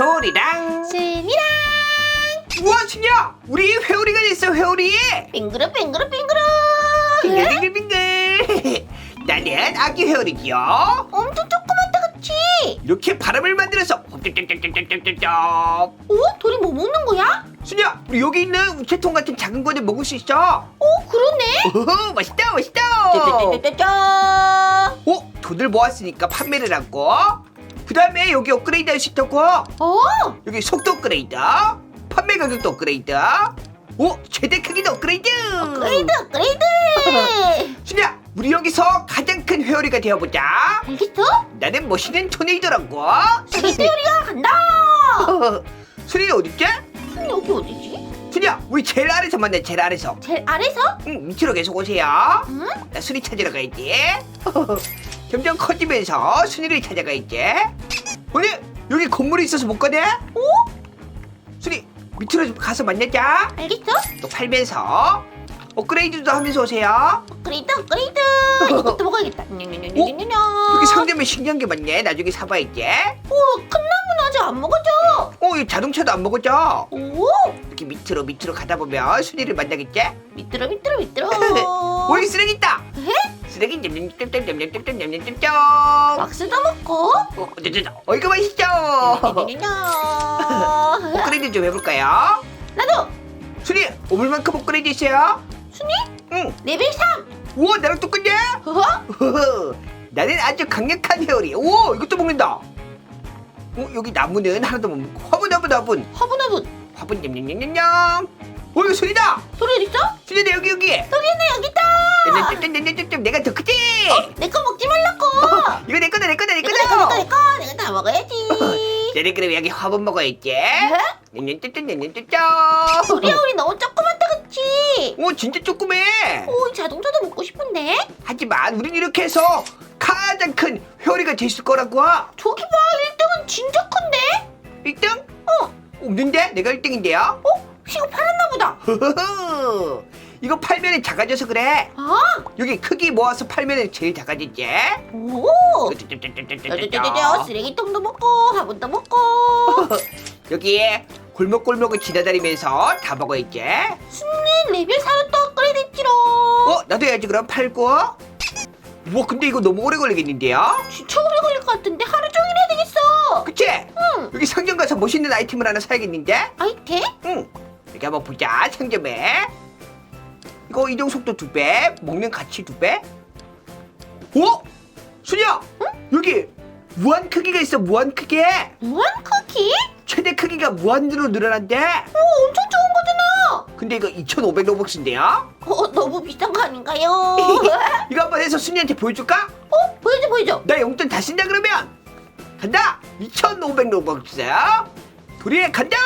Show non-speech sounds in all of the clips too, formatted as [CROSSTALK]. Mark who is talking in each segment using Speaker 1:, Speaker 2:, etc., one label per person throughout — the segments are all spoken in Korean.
Speaker 1: 돌이랑.
Speaker 2: 순이랑.
Speaker 1: 우와 순이야! 우리 회오리가 됐어 회오리!
Speaker 2: 빙그르 빙그르 빙그르
Speaker 1: 빙글빙글빙글. 나는 아기 회오리지요.
Speaker 2: 엄청 조그맣다 그치?
Speaker 1: 이렇게 바람을 만들어서 홉쩝쩝쩝쩝쩝쩝
Speaker 2: 어? 돌이 뭐 먹는 거야?
Speaker 1: 순이야 우리 여기 있는 우체통 같은 작은 거를 먹을 수 있어.
Speaker 2: 어 그러네.
Speaker 1: 오호 맛있다 맛있다.
Speaker 2: 짜자자자자
Speaker 1: 어? 돈을 모았으니까 판매를 하고 그 다음에 여기 업그레이드 할 수 있다고
Speaker 2: 어?
Speaker 1: 여기 속도 업그레이드 판매 가격도 업그레이드 오 최대 크기도 업그레이드
Speaker 2: 업그레이드 업그레이드 [LAUGHS]
Speaker 1: 순이야 우리 여기서 가장 큰 회오리가 되어보자
Speaker 2: 알겠어?
Speaker 1: 나는 멋있는 토네이도라고
Speaker 2: 스리트 [LAUGHS] 요리가 간다
Speaker 1: 순이는 어딨지?
Speaker 2: 순이 여기 어디지?
Speaker 1: 순이야 우리 제일 아래서 만나 제일 아래서
Speaker 2: 제일 아래서?
Speaker 1: 응 밑으로 계속 오세요
Speaker 2: 응?
Speaker 1: 나 순이 찾으러 가야지 [LAUGHS] 점점 커지면서 순이를 찾아가야지 오늘 여기 건물이 있어서 못 가네
Speaker 2: 어?
Speaker 1: 순이 밑으로 좀 가서 만나자
Speaker 2: 알겠어?
Speaker 1: 또 팔면서 업그레이드도 하면서 오세요
Speaker 2: 업그레이드 업그레이드 이것도 먹어야겠다 냐냐냐냐냐
Speaker 1: 어? 여기 상점에 신기한 게 많네 나중에 사봐야지
Speaker 2: 오, 큰 나무는 아직 안 먹어져
Speaker 1: 어, 이 자동차도 안 먹었죠?
Speaker 2: 오
Speaker 1: 이렇게 밑으로 밑으로 가다 보면 순이를 만나겠지?
Speaker 2: 밑들어 밑들어 어,
Speaker 1: 여기 쓰레기 있다!
Speaker 2: 에?
Speaker 1: 쓰 레기 냠냠냠냠냠냠냠냠냠냠
Speaker 2: 막 쓰다 먹고
Speaker 1: 어, 어, 이거 맛있죠? [LAUGHS] 업그레이드 좀 해볼까요?
Speaker 2: 나도
Speaker 1: 순이, 오물만큼 업그레이드 있어요?
Speaker 2: 순이
Speaker 1: 응!
Speaker 2: 레벨 3
Speaker 1: 우와, 나랑 똑같네?
Speaker 2: 어?
Speaker 1: 나는 아주 강력한 회오리 오, 이것도 먹는다! 어, 여기 나무는 하나도 못 먹고 화분 화분 화분
Speaker 2: 화분 화분
Speaker 1: 화분 냠냠냠냠냠 오, 이거 순이다!
Speaker 2: 소리 어딨어?
Speaker 1: 순이다 여기 여기
Speaker 2: 소리는 여기 있다
Speaker 1: 내가 더 크지?
Speaker 2: 내 거 먹지 말라고
Speaker 1: 이거 내 거다 내 거다 내
Speaker 2: 내거 내거
Speaker 1: 거다
Speaker 2: 내거 내거 내가 다 먹어야지 [LAUGHS]
Speaker 1: 내리 그럼 여기 화분 먹어야지
Speaker 2: 에?
Speaker 1: 냠냠냠냠냠냠
Speaker 2: 우리 우리 너무 조그맣다 그치?
Speaker 1: 오 진짜 조그매
Speaker 2: 오이 자동차도 먹고 싶은데
Speaker 1: 하지만 우린 이렇게 해서 가장 큰 회오리가 됐을 거라고
Speaker 2: 저기 봐 1등은 진짜 큰데?
Speaker 1: 1등?
Speaker 2: 어
Speaker 1: 없는데? 내가 1등인데요?
Speaker 2: 어? 이거 팔았나 보다
Speaker 1: 허허허. [LAUGHS] 이거 팔면은 작아져서 그래
Speaker 2: 아
Speaker 1: 여기 크기 모아서 팔면은 제일 작아지지
Speaker 2: 오 쓰레기통도 먹고 화분도 먹고
Speaker 1: 여기에 골목골목을 지나다니면서 다 먹어야지
Speaker 2: 순는 레벨 4로 또 업그레이드 했지롱
Speaker 1: 어? 나도 해야지 그럼 팔고 우와 근데 이거 너무 오래 걸리겠는데요?
Speaker 2: 진짜 오래 걸릴 것 같은데 하루 종일 해야 되겠어
Speaker 1: 그치?
Speaker 2: 응
Speaker 1: 여기 상점 가서 멋있는 아이템을 하나 사야겠는데?
Speaker 2: 아이템?
Speaker 1: 응 여기 한번 보자. 상점에 이거 이동 속도 두배 먹는 가치 두배. 오? 순이야! 여기 무한 크기가 있어 무한 크기
Speaker 2: 무한 크기?
Speaker 1: 최대 크기가 무한으로 늘어난대.
Speaker 2: 오 엄청 좋은 거잖아.
Speaker 1: 근데 이거 2,500 로벅스인데요?
Speaker 2: 어 너무 비싼 거 아닌가요? [LAUGHS]
Speaker 1: 이거 한번 해서 순이한테 보여줄까?
Speaker 2: 어 보여줘 보여줘.
Speaker 1: 나 용돈 다 쓴다 그러면. 간다! 2,500 로벅스 도리에 간다!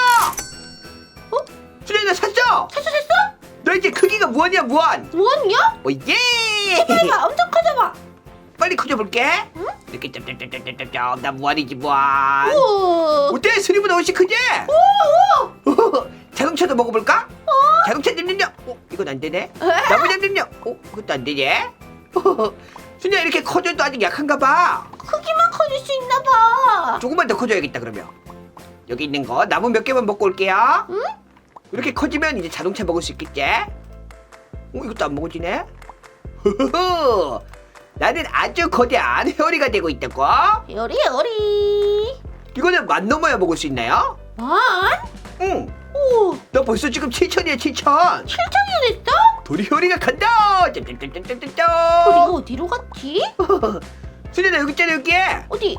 Speaker 2: 어?
Speaker 1: 순이야 나 샀어
Speaker 2: 샀어 샀어?
Speaker 1: 너 이제 크기가 무한이야 무한
Speaker 2: 무한이야?
Speaker 1: 오예!
Speaker 2: 해봐 엄청 커져봐.
Speaker 1: 빨리 커져볼게.
Speaker 2: 응?
Speaker 1: 이렇게 짭짭짭짭짭짭 나 무한이지 무한.
Speaker 2: 우와
Speaker 1: 어때? 순이보다 훨씬 크지?
Speaker 2: 오
Speaker 1: 자동차도 먹어볼까? 자동차 잡는요. 어 이건 안 되네. 나무 잡는요. 어 그것도 안 되네 순이야 이렇게 커져도 아직 약한가 봐.
Speaker 2: 크기만 커질 수 있나 봐.
Speaker 1: 조금만 더 커져야겠다 그러면. 여기 있는 거 나무 몇 개만 먹고 올게요.
Speaker 2: 응?
Speaker 1: 이렇게 커지면 이제 자동차 먹을 수 있겠지 어 이것도 안 먹어지네 흐흐흐 나는 아주 거대한 회오리가 되고 있다고
Speaker 2: 요리 요리
Speaker 1: 이거는 만 넘어야 먹을 수 있나요?
Speaker 2: 만?
Speaker 1: 응.
Speaker 2: 오
Speaker 1: 나 벌써 지금 7천이야 7천
Speaker 2: 7천이 됐어?
Speaker 1: 도리 회오리가 간다 짠짠짠짠짠짠
Speaker 2: 우리가 어디로 갔지?
Speaker 1: 나 여기 있잖아 여기에
Speaker 2: 어디?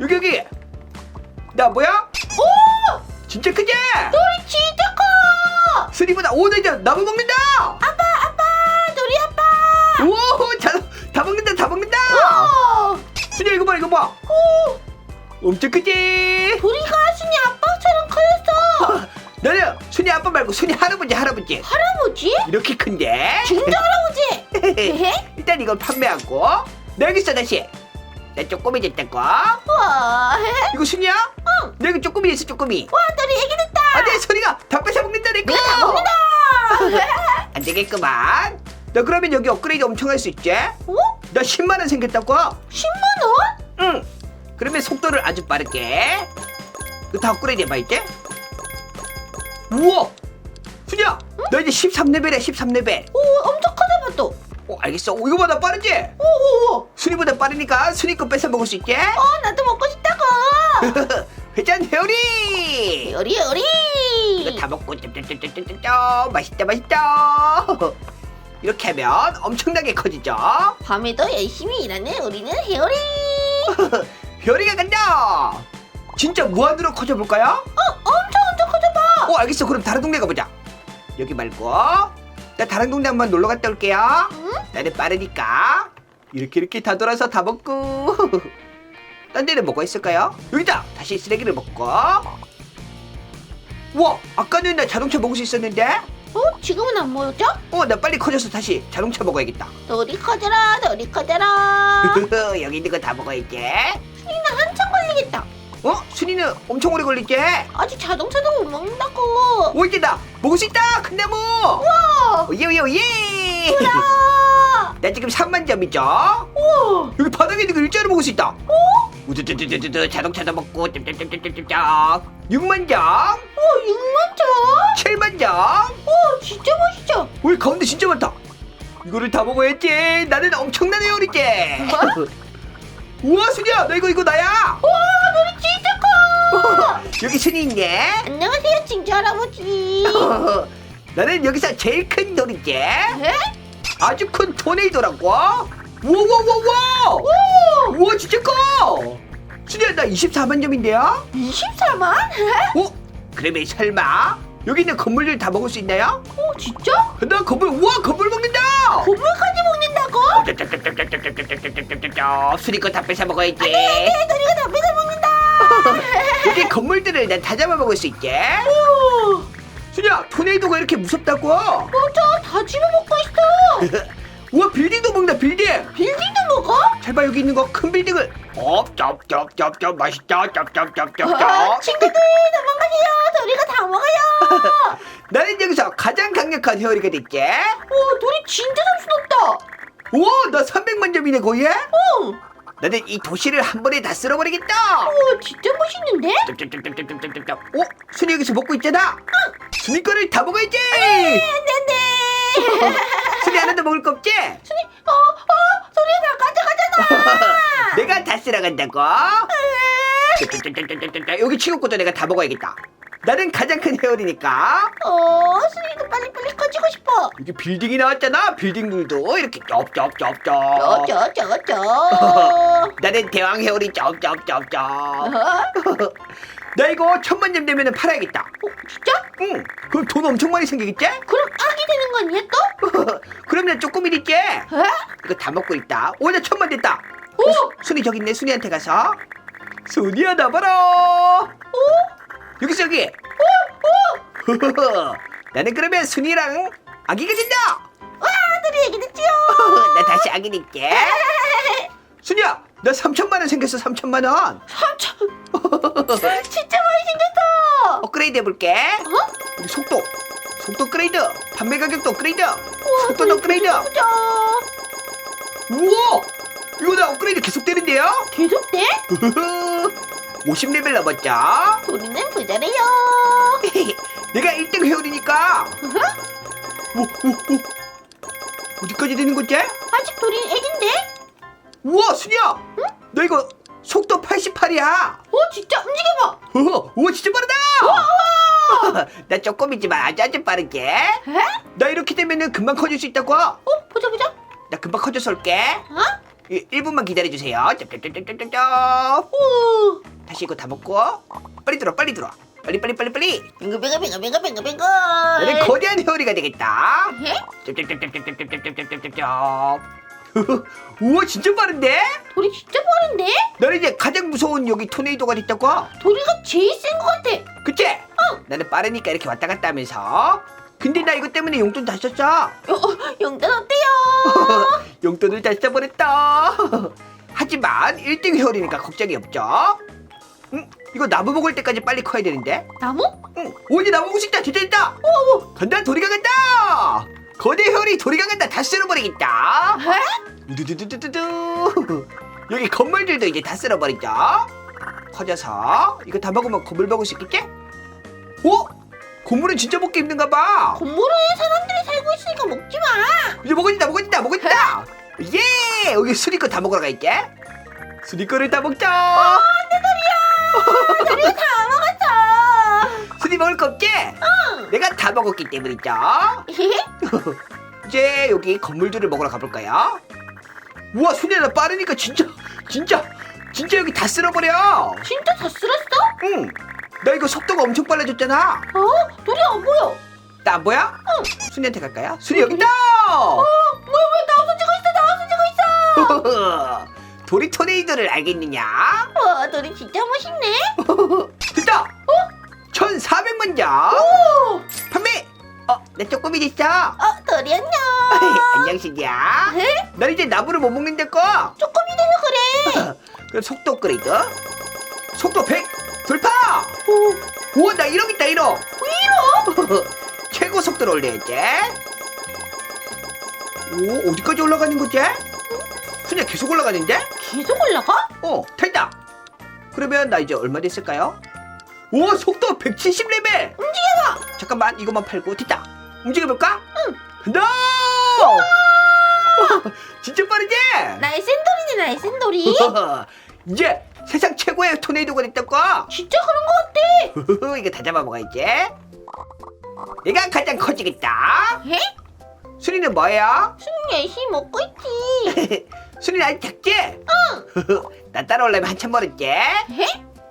Speaker 1: 여기 여기 나 뭐야?
Speaker 2: 오!
Speaker 1: 진짜 크지?
Speaker 2: 놀이 진짜
Speaker 1: 오나 이제 나무 먹는다
Speaker 2: 아빠 아빠 놀이 아빠
Speaker 1: 오, 다, 다 먹는다, 다 먹는다.
Speaker 2: 어!
Speaker 1: 순이야 이거 봐, 이거 봐.
Speaker 2: 오!
Speaker 1: 엄청 크지?
Speaker 2: 우리가 순이 아빠처럼 커졌어
Speaker 1: 나는 순이 아빠 말고 순이 할아버지, 할아버지.
Speaker 2: 할아버지?
Speaker 1: 이렇게 큰데?
Speaker 2: 진짜 할아버지? [LAUGHS]
Speaker 1: 일단 이걸 판매하고. 나 여기 있어, 다시. 나 쪼꼬미졌다고.
Speaker 2: 와
Speaker 1: 이거 순이야?
Speaker 2: 응.
Speaker 1: 나 이거 쪼꼬미 있어, 쪼꼬미.
Speaker 2: 와 놀이 애기 됐다
Speaker 1: 안 돼, 순이가 다 뺏어 먹는다, 내 거.
Speaker 2: 내가 다 먹는다
Speaker 1: 안 되겠구만. 나 그러면 여기 업그레이드 엄청 할 수 있지?
Speaker 2: 어?
Speaker 1: 나 10만원 생겼다고.
Speaker 2: 10만 원?
Speaker 1: 응. 그러면 속도를 아주 빠르게 이거 다 업그레이드 해봐 이제 우와 순이야 너 이제 13레벨이야 13레벨
Speaker 2: 오 엄청 커져봐 또.
Speaker 1: 어 알겠어 어, 이거보다 빠르지?
Speaker 2: 오오오.
Speaker 1: 순이보다 빠르니까 순이 거 뺏어 먹을 수 있게
Speaker 2: 어 나도 먹고 싶다고. [LAUGHS]
Speaker 1: 회전 회오리
Speaker 2: 요리 요리.
Speaker 1: 이거 다 먹고 짭짭짭짭짭짭 맛있다 맛있다 이렇게 하면 엄청나게 커지죠
Speaker 2: 밤에도 열심히 일하는 우리는 헤어리.
Speaker 1: 별이가 [LAUGHS] 간다 진짜 무한으로 커져 볼까요?
Speaker 2: 어 엄청 엄청 커져봐.
Speaker 1: 어 알겠어 그럼 다른 동네 가보자 여기 말고 나 다른 동네 한번 놀러 갔다 올게요
Speaker 2: 응?
Speaker 1: 나는 빠르니까 이렇게 이렇게 다 돌아서 다 먹고 [LAUGHS] 딴 데는 뭐가 있을까요? 여기다 다시 쓰레기를 먹고 우와 아까는 나 자동차 먹을 수 있었는데
Speaker 2: 어 지금은 안 보였죠?
Speaker 1: 어 나 빨리 커져서 다시 자동차 먹어야겠다
Speaker 2: 너리 커져라 너리 커져라.
Speaker 1: 여기 있는 거 다 먹어야지
Speaker 2: 나 한참 걸리겠다.
Speaker 1: 어? 순이는 엄청 오래 걸리지?
Speaker 2: 아직 자동차도 못 먹는다고.
Speaker 1: 오 이제 나 먹을 수 있다 큰 나무
Speaker 2: 우와.
Speaker 1: 오예 오예 오예
Speaker 2: 우와. [LAUGHS]
Speaker 1: 나 지금 3만 점이죠
Speaker 2: 우와.
Speaker 1: 여기 바닥에 있는 거 일자로 먹을 수 있다 어? 우두두두두두 자동차도 먹고 짭짭짭짭짭짭 6만 점
Speaker 2: 우와 6만 점.
Speaker 1: 7만 점.
Speaker 2: 우와 진짜 멋있죠.
Speaker 1: 우리 가운데 진짜 많다. 이거를 다 먹어야지. 나는 엄청난 회오리지 우와 순이야. 나 이거 이거 나야.
Speaker 2: 우와 너리 진짜 커. [LAUGHS]
Speaker 1: 여기 순이 있네.
Speaker 2: 안녕하세요 친구 할아버지. [LAUGHS]
Speaker 1: 나는 여기서 제일 큰 돌이지
Speaker 2: 에?
Speaker 1: 아주 큰 토네이도라고 우와우와우와
Speaker 2: 오.
Speaker 1: 우와 진짜 커 순이야 나 24만 점인데요
Speaker 2: 24만?
Speaker 1: 어? 그러면 설마 여기 있는 건물들 다 먹을 수 있나요?
Speaker 2: 오 진짜?
Speaker 1: 나 건물 우와 건물 먹는다
Speaker 2: 건물까지 먹는다고?
Speaker 1: 수리 거다 뺏어 먹어야지
Speaker 2: 네, 너리가 다 뺏어 먹는다.
Speaker 1: 여기 건물들을 난 다 잡아 먹을 수 있게
Speaker 2: 오.
Speaker 1: 순이야 토네이도가 이렇게 무섭다고
Speaker 2: 맞아 다 집어먹고 있어.
Speaker 1: 우와 빌딩도 먹는다 빌딩 봐 여기 있는 거 큰 빌딩을 어 쩝쩝쩝쩝 맛있다
Speaker 2: 아,
Speaker 1: 쩝쩝쩝쩝쩝
Speaker 2: 친구들 도망가세요. 너리가 다 먹어요.
Speaker 1: 나는 여기서 가장 강력한 헤어리가 됐지
Speaker 2: 오 너리 진짜 점수높다.
Speaker 1: 우와 나 300만 점이네 거의
Speaker 2: 오.
Speaker 1: 나는 이 도시를 한 번에 다 쓸어버리겠다
Speaker 2: 오 진짜 멋있는데?
Speaker 1: 쩝쩝쩝쩝쩝쩝쩝 어? 순이 여기서 먹고 있잖아 순이 거를 다 먹어야지
Speaker 2: 네네.
Speaker 1: 순이 하나도 먹을 거 없지?
Speaker 2: 순이 어 어 소리 다 가져가잖아. [LAUGHS]
Speaker 1: 내가 다 쓸어 간다고 쩝쩝쩝쩝쩝쩝. 여기 치우고도 내가 다 먹어야겠다 나는 가장 큰 헤어리니까
Speaker 2: 어 순이도 빨리빨리 커지고 싶어.
Speaker 1: 여기 빌딩이 나왔잖아 빌딩들도 이렇게 쩝쩝쩝쩝
Speaker 2: 저저저저. [LAUGHS]
Speaker 1: 나는 대왕 헤어리 쩝쩝쩝쩝
Speaker 2: 어? [LAUGHS]
Speaker 1: 나 이거 천만 점 되면 팔아야겠다
Speaker 2: 어, 진짜?
Speaker 1: 응 그럼 돈 엄청 많이 생기겠지?
Speaker 2: 그럼 악이 되는 거 아니야 또? [LAUGHS]
Speaker 1: 그럼 나 조금 있지
Speaker 2: 에?
Speaker 1: 이거 다 먹고 있다 오 나 천만 됐다
Speaker 2: 오!
Speaker 1: 어, 순이 저기 있네 순이한테 가서 순이야 나 봐라
Speaker 2: 오!
Speaker 1: 여기서 여기 [LAUGHS] 나는 그러면 순이랑 아기가 된다
Speaker 2: 와, 너리 얘기 듣지요?
Speaker 1: 나 다시 아기 될게 [LAUGHS] 순이야 나 3천만 원 생겼어 3천만 원
Speaker 2: 삼천. [LAUGHS] 진짜 많이 생겼어.
Speaker 1: 업그레이드 해볼게
Speaker 2: 어?
Speaker 1: 여기 속도 속도 업그레이드 판매 가격도 업그레이드 속도 업그레이드
Speaker 2: 진짜.
Speaker 1: 우와 이거 나 업그레이드 계속 되는데요
Speaker 2: 계속 돼?
Speaker 1: 50레벨 [LAUGHS] 넘었죠
Speaker 2: 우리는 부자래요. [LAUGHS]
Speaker 1: 내가 1등 회원이니까 오, 오, 오. 어디까지 되는 거지?
Speaker 2: 아직 돌이 애긴데?
Speaker 1: 우와 순이야 너 이거 속도 88이야
Speaker 2: 어, 진짜 움직여봐.
Speaker 1: 우와 진짜 빠르다 [LAUGHS] 나 조금이지만 아주 아주 빠르게
Speaker 2: 에?
Speaker 1: 나 이렇게 되면은 금방 커질 수 있다고
Speaker 2: 어, 보자 보자.
Speaker 1: 나 금방 커져서 올게
Speaker 2: 어?
Speaker 1: 1, 분만 기다려주세요 쩝쩝쩝쩝쩝쩝
Speaker 2: 오.
Speaker 1: 다시 이거 다 먹고 빨리 들어 빨리 들어 빨리 빨리 빨리 빨리
Speaker 2: 빙글빙글 빙글빙글 빙글빙글.
Speaker 1: 나는 거대한 회오리가 되겠다
Speaker 2: 에?
Speaker 1: 쩝쩝쩝쩝쩝쩝쩝쩝쩝 [LAUGHS] 우와 진짜 빠른데?
Speaker 2: 돌이 진짜 빠른데?
Speaker 1: 나는 이제 가장 무서운 여기 토네이도가 됐다고
Speaker 2: 돌이가 제일 센 것 같아.
Speaker 1: 그치? 나는 빠르니까 이렇게 왔다 갔다 하면서 근데 나 이거 때문에 용돈 다 썼어
Speaker 2: 어, 어, 용돈 어때요? [LAUGHS]
Speaker 1: 용돈을 다 써버렸다 [LAUGHS] 하지만 1등 회오리니까 걱정이 없죠 응? 이거 나무 먹을 때까지 빨리 커야 되는데
Speaker 2: 나무?
Speaker 1: 응. 오 이제 나무 수 있다 됐다 됐다
Speaker 2: 오, 오.
Speaker 1: 간다 도리가 간다 거대 회오리 도리가 간다 다 쓸어버리겠다
Speaker 2: 에?
Speaker 1: 두두두두두두 여기 건물들도 이제 다 쓸어버리죠 커져서 이거 다 먹으면 건물 먹을 수 있겠지? 오! 건물은 진짜 먹기 힘든가 봐.
Speaker 2: 건물에 사람들이 살고 있으니까 먹지 마.
Speaker 1: 이제 먹어진다 먹어진다 먹어진다. 예! 여기 수리 거 다 먹으러 갈게. 수리 거를 다 먹자.
Speaker 2: 다 먹었어.
Speaker 1: 수리 먹을 거 없지? 내가 다 먹었기 때문이죠. [LAUGHS] 이제 여기 건물들을 먹으러 가볼까요? 우와 순이야 나 빠르니까 진짜 진짜 진짜 여기 다 쓸어버려.
Speaker 2: 진짜 다 쓸었어?
Speaker 1: 응. 나 이거 속도가 엄청 빨라졌잖아.
Speaker 2: 어? 돌이 안 보여.
Speaker 1: 나안 보여? 순이한테 갈까요? 순이 여기 있다.
Speaker 2: 뭐야 뭐야 나 없어지고 있어 나 없어지고 있어. [LAUGHS]
Speaker 1: 도리 토네이도를 알겠느냐?
Speaker 2: 와 돌이 진짜 멋있네. [LAUGHS]
Speaker 1: 됐다. 어? 1,400만 점.
Speaker 2: 오.
Speaker 1: 어, 내 쪼꼬미 됐어.
Speaker 2: 어 돌이 안녕.
Speaker 1: 안녕 신이야.
Speaker 2: 에?
Speaker 1: 난 이제 나무를 못 먹는데 거.
Speaker 2: 조금이 돼서 그래. [LAUGHS]
Speaker 1: 그럼 속도 업그레이드. 속도 100 돌파.
Speaker 2: 오.
Speaker 1: 우와 나 1억 있다 1억. 1억? [LAUGHS] 최고 속도를 올려야지. 오 어디까지 올라가는 거지? 그냥 계속 올라가는데?
Speaker 2: 계속 올라가?
Speaker 1: 어 탈다. 그러면 나 이제 얼마 됐을까요? 오 속도 170레벨.
Speaker 2: 움직여봐.
Speaker 1: 잠깐만 이것만 팔고 됐다. 움직여볼까?
Speaker 2: 응.
Speaker 1: 간다. [LAUGHS] 진짜 빠르지?
Speaker 2: 나의 센돌이네 나의 센돌이. [LAUGHS]
Speaker 1: 이제 세상 최고의 토네이도가 됐다고.
Speaker 2: 진짜 그런 거 같아. [LAUGHS]
Speaker 1: 이거 다 잡아먹어야지. 얘가 가장 커지겠다.
Speaker 2: 에?
Speaker 1: 순이는 뭐예요?
Speaker 2: 순이 열심히 먹고 있지.
Speaker 1: 순이는 아직 작지? 응. 나 따라오려면 한참 멀었지?
Speaker 2: 에?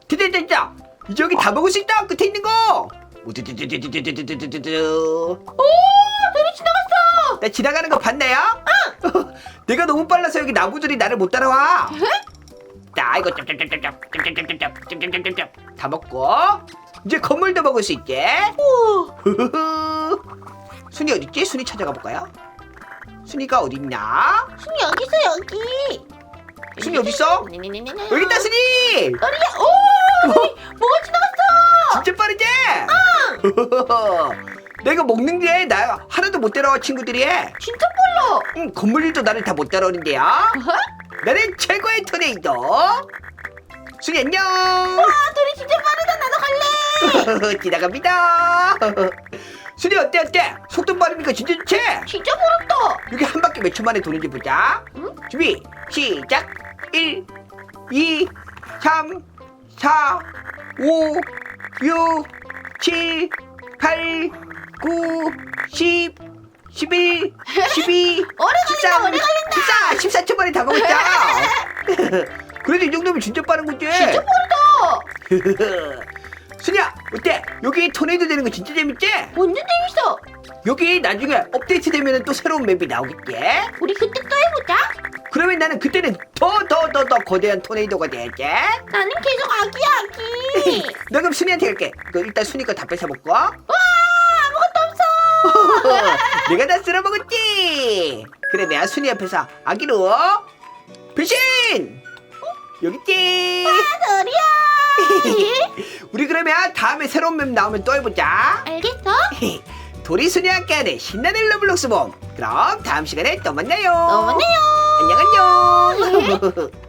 Speaker 1: 됐다 됐다 됐다. 여기 다 먹을 수 있다. 끝에 있는 거. 우두두두두두두두두두.
Speaker 2: 오 돌이 지나갔어.
Speaker 1: 나 지나가는 거 봤나요? 내가 너무 빨라서 여기 나무들이 나를 못 따라와. 자 이거 짭짭짭짭짭짭짭짭짭짭짭짭짭짭 다 먹고 이제 건물도 먹을 수 있게.
Speaker 2: 오.
Speaker 1: 순이 어딨지? 순이 찾아가 볼까요? 순이가 어딨냐?
Speaker 2: 순이 여기 있어 여기.
Speaker 1: 순이 어딨어? 여기 있다 순이!
Speaker 2: 돌이야. 오.
Speaker 1: 진짜 빠르지? [LAUGHS] 내가 먹는 게 나 하나도 못 따라와 친구들이
Speaker 2: 진짜 빨라.
Speaker 1: 응, 건물들도 나를 다 못 따라오는데요
Speaker 2: 어?
Speaker 1: 나는 최고의 토네이도 순이 안녕
Speaker 2: 아 돌이 진짜 빠르다 나도 갈래. [LAUGHS]
Speaker 1: 지나갑니다 [LAUGHS] 순이 어때 어때? 속도 빠르니까 진짜 좋지?
Speaker 2: 진짜 부럽다.
Speaker 1: 여기 한 바퀴 몇 초 만에 도는지 보자.
Speaker 2: 응?
Speaker 1: 준비, 시작! 1, 2, 3, 4, 5, 6, 7, 8, 9, 10, 11, 12,
Speaker 2: 오래 걸린다, 오래
Speaker 1: 14, 14초 만에 다 먹었다. [LAUGHS] 그래도 이 정도면 진짜 빠른 거지?
Speaker 2: 진짜 빠르다. [LAUGHS]
Speaker 1: 순이야, 어때? 여기 토네이도 되는 거 진짜 재밌지?
Speaker 2: 완전 재밌어.
Speaker 1: 여기 나중에 업데이트 되면 또 새로운 맵이 나오겠지?
Speaker 2: 우리 그때 또 해보자.
Speaker 1: 그러면 나는 그때는 더 더 더 더 거대한 토네이도가 돼야지.
Speaker 2: 나는 계속 아기야 아기.
Speaker 1: 너 [LAUGHS] 그럼 순이한테 갈게. 너 일단 순이 거 다 뺏어먹고.
Speaker 2: 와 아무것도 없어. [LAUGHS]
Speaker 1: 내가 다 쓸어먹었지. 그래 내가 순이 옆에서 아기로 변신. 여기 있지.
Speaker 2: 돌이야. [LAUGHS]
Speaker 1: 우리 그러면 다음에 새로운 맵 나오면 또 해보자.
Speaker 2: 알겠어?
Speaker 1: 도리 순이와 함께하는 신나는 러블록스 봄. 그럼 다음 시간에 또 만나요.
Speaker 2: 또 만나요.
Speaker 1: 안녕 안녕. [LAUGHS]